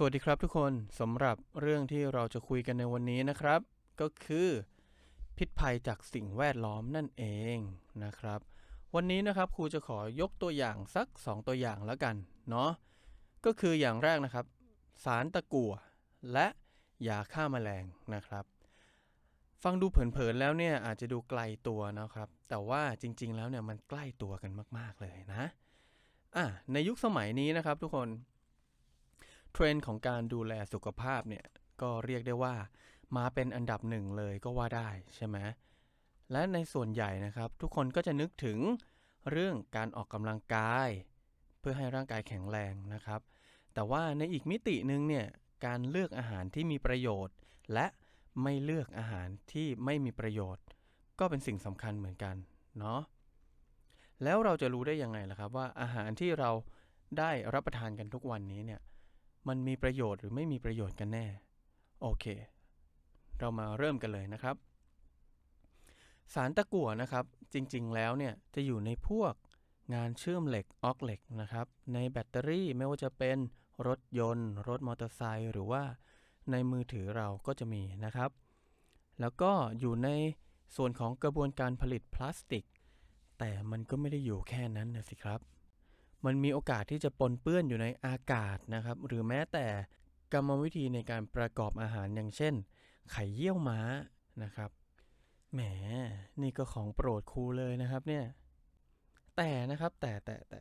สวัสดีครับทุกคนสำหรับเรื่องที่เราจะคุยกันในวันนี้นะครับ ก็คือพิษภัยจากสิ่งแวดล้อมนั่นเองนะครับ วันนี้นะครับครูจะขอยกตัวอย่างสัก 2 ตัวอย่างแล้วกันเนาะก็คืออย่างแรกนะครับ สารตะกั่วและยาฆ่าแมลงนะครับ ฟังดูเผินๆแล้วเนี่ยอาจจะดูไกลตัวนะครับ แต่ว่าจริง ๆ แล้วเนี่ยมันใกล้ตัวกันมาก ๆเลยนะอะในยุคสมัยนี้นะครับทุกคน ทรนด์ของการดูแลสุขภาพเนี่ยก็เรียกได้ว่ามาเป็นอันดับหนึ่งเลยก็ว่าได้ใช่ไหมและในส่วนใหญ่นะครับ ทุกคนก็จะนึกถึงเรื่องการออกกำลังกาย เพื่อให้ร่างกายแข็งแรงนะครับ แต่ว่าในอีกมิตินึงเนี่ยการเลือกอาหารที่มีประโยชน์ และไม่เลือกอาหารที่ไม่มีประโยชน์ ก็เป็นสิ่งสำคัญเหมือนกันเนาะแล้วเราจะรู้ได้ยังไงล่ะครับว่าอาหารที่เราได้รับประทานกันทุกวันนี้เนี่ย มันมีประโยชน์หรือไม่มีประโยชน์กันแน่ โอเค เรามาเริ่มกันเลยนะครับ สารตะกั่วนะครับ จริงๆ แล้วเนี่ยจะอยู่ในพวกงานเชื่อมเหล็กออกเหล็กนะครับ ในแบตเตอรี่ไม่ว่าจะเป็นรถยนต์ รถมอเตอร์ไซค์หรือว่าในมือถือเราก็จะมีนะครับ แล้วก็อยู่ในส่วนของกระบวนการผลิตพลาสติก แต่มันก็ไม่ได้อยู่แค่นั้นนะสิครับ มันมีโอกาสที่จะปนเปื้อนอยู่ในอากาศนะครับ หรือแม้แต่กรรมวิธีในการประกอบอาหารอย่างเช่น ไข่เยี่ยวม้านะครับแหมนี่ก็ของโปรดครูเลยนะครับเนี่ยแต่นะครับแต่แต่แต่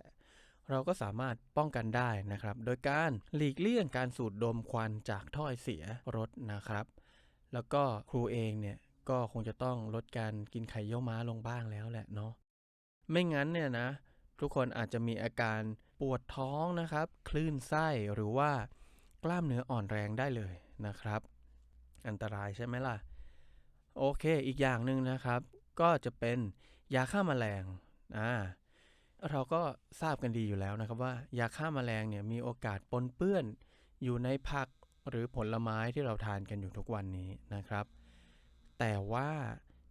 เราก็สามารถป้องกันได้นะครับ โดยการหลีกเลี่ยงการสูดดมควันจากถ้อยเสียรถนะครับ แล้วก็ครูเองเนี่ยก็คงจะต้องลดการกินไข่เยี่ยวม้าลงบ้างแล้วแหละเนาะไม่งั้นเนี่ยนะ ทุกคนอาจจะมีอาการปวดท้องนะครับ คลื่นไส้หรือว่ากล้ามเนื้ออ่อนแรงได้เลยนะครับ อันตรายใช่ไหมล่ะ โอเค อีกอย่างหนึ่งนะครับ ก็จะเป็นยาฆ่าแมลงอ่าเราก็ทราบกันดีอยู่แล้วนะครับว่ายาฆ่าแมลงเนี่ยมีโอกาสปนเปื้อน อยู่ในผักหรือผลไม้ที่เราทานกันอยู่ทุกวันนี้นะครับ แต่ว่า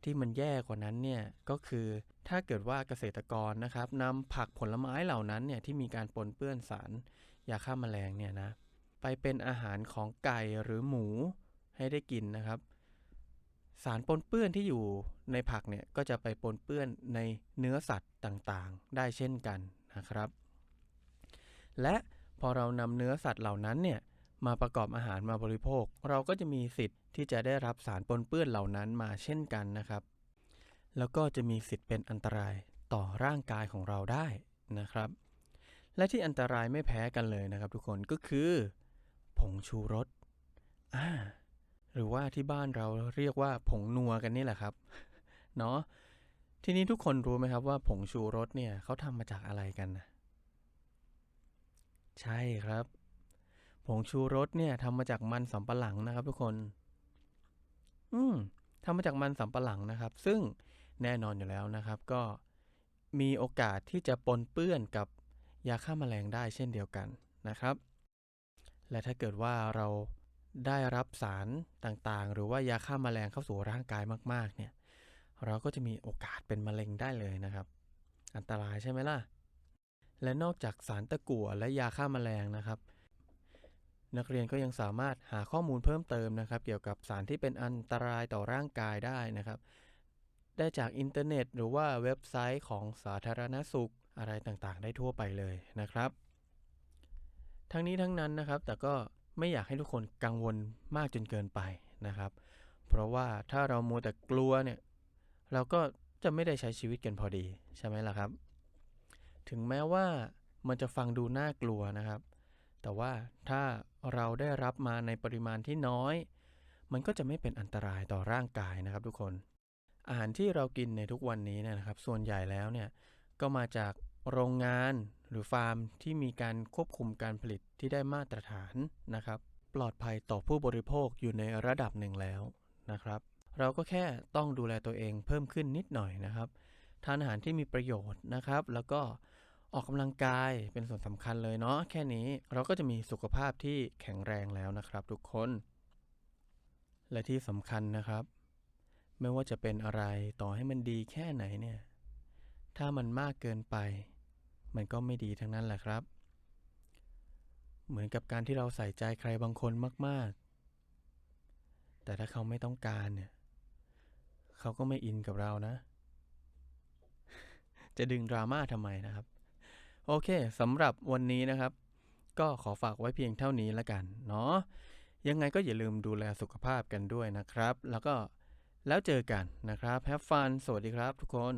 ที่มันแย่กว่านั้นเนี่ยก็คือถ้าเกิดว่าเกษตรกรนะครับนำผักผลไม้เหล่านั้นเนี่ยที่มีการปนเปื้อนสารยาฆ่าแมลงเนี่ยนะไปเป็นอาหารของไก่หรือหมูให้ได้กินนะครับ สารปนเปื้อนที่อยู่ในผักเนี่ยก็จะไปปนเปื้อนในเนื้อสัตว์ต่างๆ ได้เช่นกันนะครับ และพอเรานำเนื้อสัตว์เหล่านั้นเนี่ย มาประกอบอาหารมาบริโภค เราก็จะมีสิทธิ์ที่จะได้รับสารปนเปื้อนเหล่านั้นมาเช่นกันนะครับ แล้วก็จะมีสิทธิ์เป็นอันตรายต่อร่างกายของเราได้นะครับ และที่อันตรายไม่แพ้กันเลยนะครับ ทุกคนก็คือ ผงชูรสอ่าหรือว่าที่บ้านเราเรียกว่าผงนัวกันนี่แหละครับเนาะทีนี้ทุกคนรู้ไหมครับว่าผงชูรสเนี่ยเขาทำมาจากอะไรกันนะใช่ครับ ผงชูรสเนี่ยทำมาจากมันสำปะหลังนะครับ ทุกคน อืมทำมาจากมันสำปะหลังนะครับ ซึ่งแน่นอนอยู่แล้วนะครับ ก็มีโอกาสที่จะปนเปื้อนกับยาฆ่าแมลงได้เช่นเดียวกันนะครับ และถ้าเกิดว่าเราได้รับสารต่างๆ หรือว่ายาฆ่าแมลงเข้าสู่ร่างกายมาก ๆ เนี่ย เราก็จะมีโอกาสเป็นมะเร็งได้เลยนะครับ อันตรายใช่ไหมล่ะ และนอกจากสารตะกั่วและยาฆ่าแมลงนะครับ นักเรียนก็ยังสามารถหาข้อมูลเพิ่มเติมนะครับ เกี่ยวกับสารที่เป็นอันตรายต่อร่างกายได้นะครับ ได้จากอินเทอร์เน็ต หรือว่าเว็บไซต์ของสาธารณสุขอะไรต่างๆ ได้ทั่วไปเลยนะครับ ทั้งนี้ทั้งนั้นนะครับ แต่ก็ไม่อยากให้ทุกคนกังวลมากจนเกินไปนะครับ เพราะว่าถ้าเรามัวแต่กลัวเนี่ย เราก็จะไม่ได้ใช้ชีวิตกันพอดีใช่ไหมล่ะครับ ถึงแม้ว่ามันจะฟังดูน่ากลัวนะครับ แต่ว่าถ้าเราได้รับมาในปริมาณที่น้อย มันก็จะไม่เป็นอันตรายต่อร่างกายนะครับทุกคน อาหารที่เรากินในทุกวันนี้นะครับ ส่วนใหญ่แล้วเนี่ยก็มาจากโรงงานหรือฟาร์มที่มีการควบคุมการผลิตที่ได้มาตรฐานนะครับ ปลอดภัยต่อผู้บริโภคอยู่ในระดับหนึ่งแล้วนะครับ เราก็แค่ต้องดูแลตัวเองเพิ่มขึ้นนิดหน่อยนะครับ ทานอาหารที่มีประโยชน์นะครับ แล้วก็ ออกกำลังกายเป็นส่วนสำคัญเลยเนาะแค่นี้เราก็จะมีสุขภาพที่แข็งแรงแล้วนะครับ ทุกคน และที่สำคัญนะครับ ไม่ว่าจะเป็นอะไรต่อให้มันดีแค่ไหนเนี่ย ถ้ามันมากเกินไป มันก็ไม่ดีทั้งนั้นแหละครับ เหมือนกับการที่เราใส่ใจใครบางคนมาก ๆ แต่ถ้าเขาไม่ต้องการเนี่ย เขาก็ไม่อินกับเรานะ จะดึงดราม่าทำไมนะครับ โอเคสำหรับวันนี้นะครับ ก็ขอฝากไว้เพียงเท่านี้ละกันเนาะยังไงก็อย่าลืมดูแลสุขภาพกันด้วยนะครับ แล้วก็แล้วเจอกันนะครับ Have fun สวัสดีครับทุกคน